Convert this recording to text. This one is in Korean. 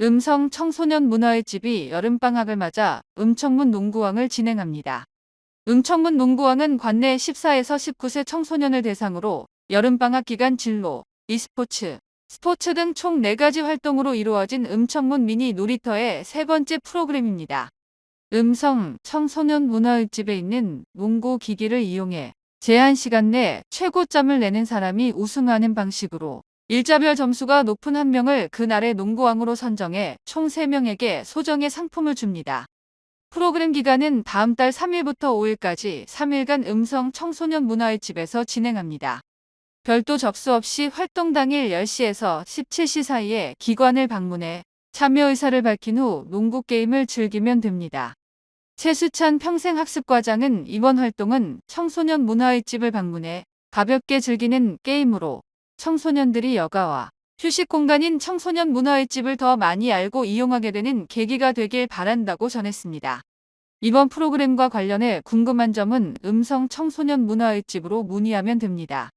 음성 청소년 문화의 집이 여름방학을 맞아 음청문 농구왕을 진행합니다. 음청문 농구왕은 관내 14에서 19세 청소년을 대상으로 여름방학 기간 진로, e스포츠, 스포츠 등 총 4가지 활동으로 이루어진 음청문 미니 놀이터의 세 번째 프로그램입니다. 음성 청소년 문화의 집에 있는 농구 기기를 이용해 제한 시간 내 최고점을 내는 사람이 우승하는 방식으로 일자별 점수가 높은 한 명을 그날의 농구왕으로 선정해 총 3명에게 소정의 상품을 줍니다. 프로그램 기간은 다음 달 3일부터 5일까지 3일간 음성 청소년 문화의 집에서 진행합니다. 별도 접수 없이 활동 당일 10시에서 17시 사이에 기관을 방문해 참여 의사를 밝힌 후 농구 게임을 즐기면 됩니다. 최수찬 평생학습과장은 이번 활동은 청소년 문화의 집을 방문해 가볍게 즐기는 게임으로 청소년들이 여가와 휴식 공간인 청소년 문화의 집을 더 많이 알고 이용하게 되는 계기가 되길 바란다고 전했습니다. 이번 프로그램과 관련해 궁금한 점은 음성 청소년 문화의 집으로 문의하면 됩니다.